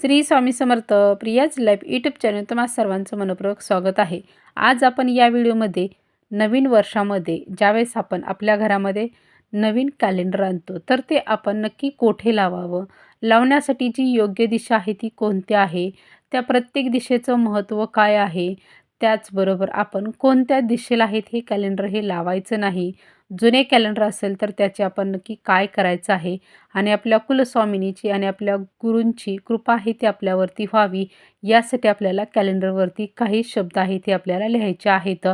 Shri Swami Samarth Priya's life YouTube channel तुम्हा सर्वांचं मनपूर्वक स्वागत आहे. आज आपण या व्हिडिओमध्ये नवीन वर्षामध्ये ज्यावेळेस आपण आपल्या घरामध्ये नवीन कॅलेंडर आणतो तर ते आपण नक्की कोठे लावावं? लावण्यासाठी जी योग्य दिशा आहे ती कोणती आहे? त्या प्रत्येक दिशेचं महत्त्व काय आहे? त्याचबरोबर आपण कोणत्या दिशेला आहेत हे कॅलेंडर हे लावायचं नाही? जुने कॅलेंडर असेल तर त्याचे आपण नक्की काय करायचं आहे आणि आपल्या कुलस्वामिनीची आणि आपल्या गुरूंची कृपा आहे ती आपल्यावरती व्हावी. यासाठी आपल्याला कॅलेंडरवरती काही शब्द आहेत ते आपल्याला लिहायचे आहेत.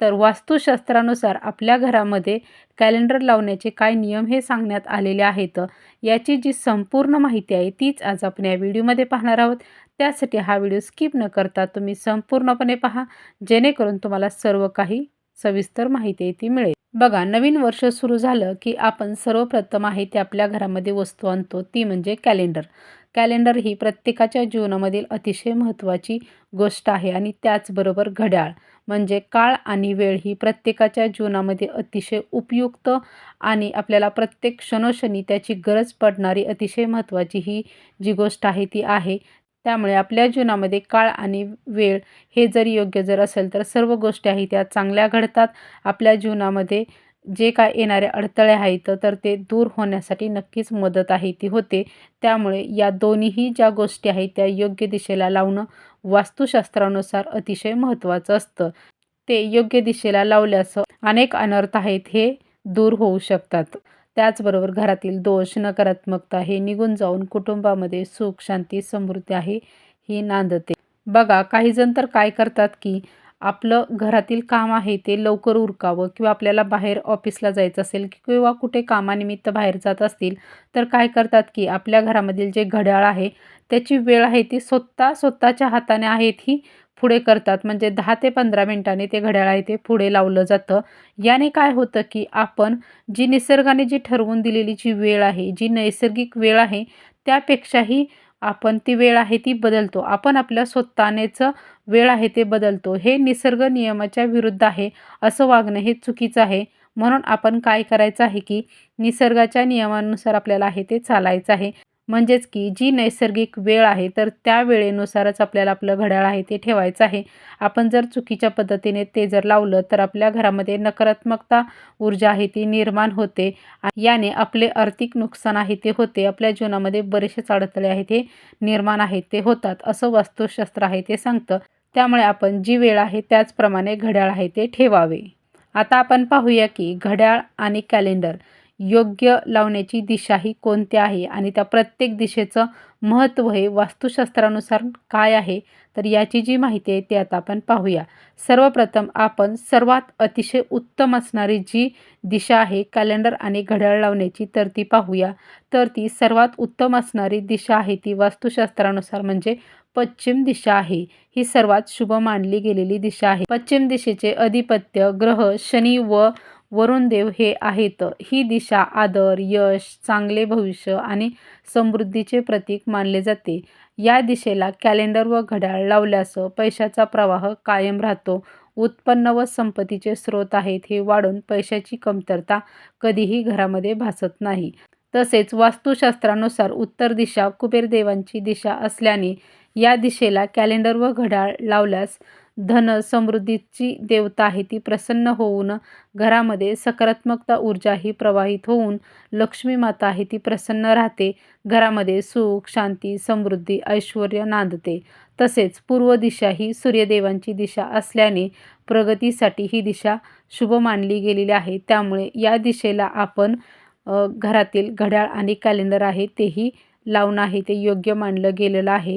तर वास्तुशास्त्रानुसार आपल्या घरामध्ये कॅलेंडर लावण्याचे काय नियम हे सांगण्यात आलेले आहेत. याची जी संपूर्ण माहिती आहे तीच आज आपण या व्हिडिओमध्ये पाहणार आहोत. त्यासाठी हा व्हिडिओ स्किप न करता तुम्ही संपूर्णपणे पहा. जेणेकरून तुम्हाला सर्व काही सविस्तर माहिती ती मिळेल. बघा नवीन वर्ष सुरू झालं की आपण सर्वप्रथम आहे ते आपल्या घरामध्ये वस्तू आणतो ती म्हणजे कॅलेंडर. कॅलेंडर ही प्रत्येकाच्या जीवनामधील अतिशय महत्त्वाची गोष्ट आहे आणि त्याचबरोबर घड्याळ. म्हणजे काळ आणि वेळ ही प्रत्येकाच्या जीवनामध्ये अतिशय उपयुक्त आणि आपल्याला प्रत्येक क्षणोक्षणी त्याची गरज पडणारी अतिशय महत्त्वाची ही जी गोष्ट आहे ती आहे त्यामुळे आपल्या जीवनामध्ये काळ आणि वेळ हे जर योग्य जर असेल तर सर्व गोष्टी आहेत त्या चांगल्या घडतात. आपल्या जीवनामध्ये जे काय येणारे अडथळे आहेत तर ते दूर होण्यासाठी नक्कीच मदत आहे ती होते. त्यामुळे या दोन्हीही ज्या गोष्टी आहेत त्या योग्य दिशेला लावणं वास्तुशास्त्रानुसार अतिशय महत्त्वाचं असतं. ते योग्य दिशेला लावल्यास अनेक अनर्थ आहेत हे दूर होऊ शकतात. त्याचबरोबर घरातील दोष नकारात्मकता हे निघून जाऊन कुटुंबामध्ये सुख शांती समृद्धी आहे ही नांदते. बघा काही जण तर काय करतात की आपलं घरातील काम आहे ते लवकर उरकावं किंवा आपल्याला बाहेर ऑफिसला जायचं असेल किंवा कुठे कामानिमित्त बाहेर जात असतील तर काय करतात की आपल्या घरामधील जे घड्याळ आहे त्याची वेळ आहे ती स्वतः स्वतःच्या हाताने आहेत ही पुढे करतात. म्हणजे दहा ते पंधरा मिनटांनी ते घड्याळ आहे ते पुढे लावलं जातं. याने काय होतं की आपण जी निसर्गाने जी ठरवून दिलेली जी वेळ आहे जी नैसर्गिक वेळ आहे त्यापेक्षाही आपण ती वेळ आहे ती बदलतो. आपण आपल्या स्वतःनेचं वेळ आहे ते बदलतो. हे निसर्ग नियमाच्या विरुद्ध आहे असं वागणं हे चुकीचं आहे. म्हणून आपण काय करायचं आहे की निसर्गाच्या नियमानुसार आपल्याला आहे ते चालायचं आहे. म्हणजेच की जी नैसर्गिक वेळ आहे तर त्या वेळेनुसारच आपल्याला आपलं घड्याळ आहे ते ठेवायचं आहे. आपण जर चुकीच्या पद्धतीने ते जर लावलं तर आपल्या घरामध्ये नकारात्मकता ऊर्जा आहे ती निर्माण होते. याने आपले आर्थिक नुकसान आहे ते होते. आपल्या जीवनामध्ये बरेचसेच अडथळे आहेत ते निर्माण आहेत ते होतात असं वास्तुशास्त्र आहे ते सांगतं. त्यामुळे आपण जी वेळ आहे त्याचप्रमाणे घड्याळ आहे ते ठेवावे. आता आपण पाहूया की घड्याळ आणि कॅलेंडर. योग्य लावण्याची दिशा ही कोणती आहे? आणि त्या प्रत्येक दिशेचं महत्त्व हे वास्तुशास्त्रानुसार काय आहे? तर याची जी माहिती आहे ती आता आपण पाहूया. सर्वप्रथम आपण सर्वात अतिशय उत्तम असणारी जी दिशा आहे कॅलेंडर आणि घड्याळ लावण्याची तर ती पाहूया. तर ती सर्वात उत्तम असणारी दिशा आहे ती वास्तुशास्त्रानुसार म्हणजे पश्चिम दिशा आहे. ही सर्वात शुभ मानली गेलेली दिशा आहे. पश्चिम दिशेचे अधिपत्य ग्रह शनी व वरुणदेव हे आहेत. ही दिशा आदर यश चांगले भविष्य आणि समृद्धीचे प्रतीक मानले जाते. या दिशेला कॅलेंडर व घड्याळ लावल्यास पैशाचा प्रवाह कायम राहतो. उत्पन्न व संपत्तीचे स्रोत आहेत हे वाढून पैशाची कमतरता कधीही घरामध्ये भासत नाही. तसेच वास्तुशास्त्रानुसार उत्तर दिशा कुबेरदेवांची दिशा असल्याने या दिशेला कॅलेंडर व घड्याळ लावल्यास धन समृद्धीची देवता आहे ती प्रसन्न होऊन घरामध्ये सकारात्मकता ऊर्जा ही प्रवाहित होऊन लक्ष्मी माता आहे ती प्रसन्न राहते. घरामध्ये सुख शांती समृद्धी ऐश्वर नांदते. तसेच पूर्व दिशा ही सूर्यदेवांची दिशा असल्याने प्रगतीसाठी ही दिशा शुभ मानली गेलेली आहे. त्यामुळे या दिशेला आपण घरातील घड्याळ आणि कॅलेंडर आहे तेही लावणं आहे ते योग्य मानलं गेलेलं आहे.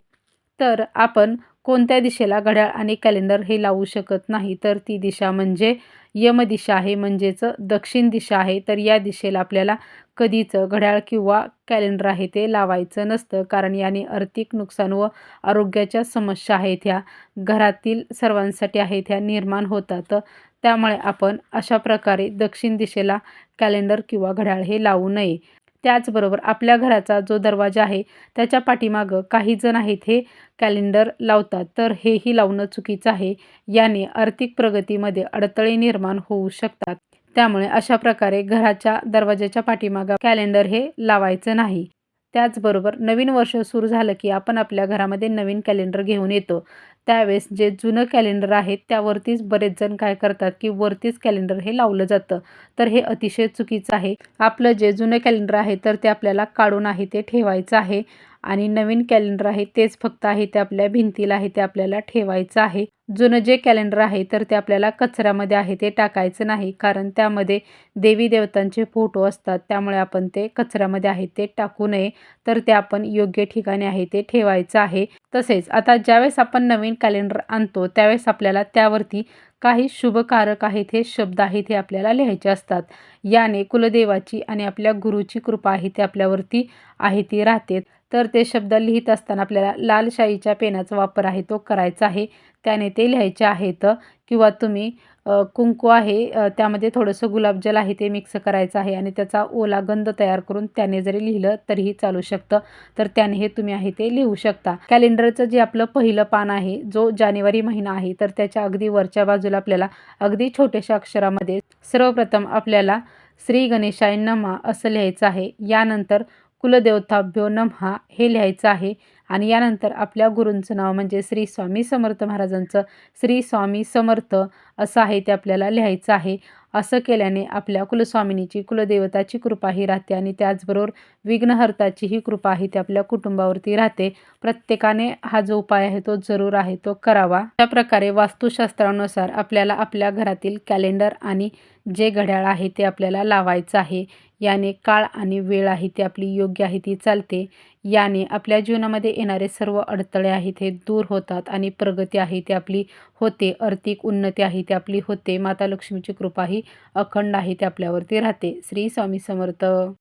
तर आपण कोणत्या दिशेला घड्याळ आणि कॅलेंडर हे लावू शकत नाही? तर ती दिशा म्हणजे यमदिशा आहे म्हणजेच दक्षिण दिशा आहे. तर या दिशेला आपल्याला कधीच घड्याळ किंवा कॅलेंडर आहे ते लावायचं नसतं. कारण याने आर्थिक नुकसान व आरोग्याच्या समस्या आहेत. ह्या घरातील सर्वांसाठी आहेत ह्या निर्माण होतात. त्यामुळे आपण अशा प्रकारे दक्षिण दिशेला कॅलेंडर किंवा घड्याळ हे लावू नये. त्याचबरोबर आपल्या घराचा जो दरवाजा आहे त्याच्या पाठीमागं काही जण आहेत हे कॅलेंडर लावतात. तर हेही लावणं चुकीचं आहे. याने आर्थिक प्रगतीमध्ये अडथळे निर्माण होऊ शकतात. त्यामुळे अशा प्रकारे घराच्या दरवाजाच्या पाठीमागं कॅलेंडर हे लावायचं नाही. त्याचबरोबर नवीन वर्ष सुरू झालं की आपण आपल्या घरामध्ये नवीन कॅलेंडर घेऊन येतो. त्यावेळेस जे जुनं कॅलेंडर आहे त्यावरतीच बरेच जण काय करतात की वरतीच कॅलेंडर हे लावलं जातं. तर हे अतिशय चुकीचं आहे. आपलं जे जुनं कॅलेंडर आहे तर ते आपल्याला काढून आहे ते ठेवायचं आहे. आणि नवीन कॅलेंडर आहे तेच फक्त आहे ते आपल्या भिंतीला आहे ते आपल्याला ठेवायचं आहे. जुनं जे कॅलेंडर आहे तर ते आपल्याला कचऱ्यामध्ये आहे ते टाकायचं नाही कारण त्यामध्ये देवी देवतांचे फोटो असतात त्यामुळे आपण ते कचऱ्यामध्ये आहे ते टाकू नये. तर ते आपण योग्य ठिकाणी आहे ते ठेवायचं आहे. तसेच आता ज्यावेळेस आपण नवीन कॅलेंडर आणतो त्यावेळेस आपल्याला त्यावरती काही शुभकारक आहेत हे शब्द आहेत हे आपल्याला लिहायचे असतात. याने कुलदेवाची आणि आपल्या गुरुची कृपा आहे ते आपल्यावरती आहे ती राहते. तर ते शब्द लिहित असताना आपल्याला लालशाहीच्या पेनाचा वापर आहे तो करायचा आहे. त्याने ते लिहायचे आहेत. किंवा तुम्ही कुंकू आहे. त्यामध्ये थोडंसं गुलाबजल आहे ते मिक्स करायचं आहे आणि त्याचा ओला गंध तयार करून त्याने जरी लिहिलं तरीही चालू शकतं. तर त्याने हे तुम्ही आहे ते लिहू शकता. कॅलेंडरचं जे आपलं पहिलं पान आहे जो जानेवारी महिना आहे तर त्याच्या अगदी वरच्या बाजूला आपल्याला अगदी छोट्याशा अक्षरामध्ये सर्वप्रथम आपल्याला श्री गणेशाय नमा असं लिहायचं आहे. यानंतर कुलदेवताभ्यो नमहा हे लिहायचं आहे. आणि यानंतर आपल्या गुरूंचं नाव म्हणजे श्री स्वामी समर्थ महाराजांचं श्री स्वामी समर्थ असं आहे ते आपल्याला लिहायचं आहे. असं केल्याने आपल्या कुलस्वामिनीची कुलदेवताची कृपा ही राहते आणि त्याचबरोबर विघ्नहर्ताची ही कृपा आहे ती आपल्या कुटुंबावरती राहते. प्रत्येकाने हा जो उपाय आहे तो जरूर आहे तो करावा. अशा प्रकारे वास्तुशास्त्रानुसार आपल्याला आपल्या घरातील कॅलेंडर आणि जे घड्याळ आहे ते आपल्याला लावायचं आहे. याने काळ आणि वेळ आहे ती आपली योग्य आहे ती चालते. याने आपल्या जीवनामध्ये येणारे सर्व अडथळे आहेत हे दूर होतात आणि प्रगती आहे ती आपली होते. आर्थिक उन्नती आहे ती आपली होते. माता लक्ष्मीची कृपा ही अखंड आहे ती आपल्यावरती राहते. श्री स्वामी समर्थ.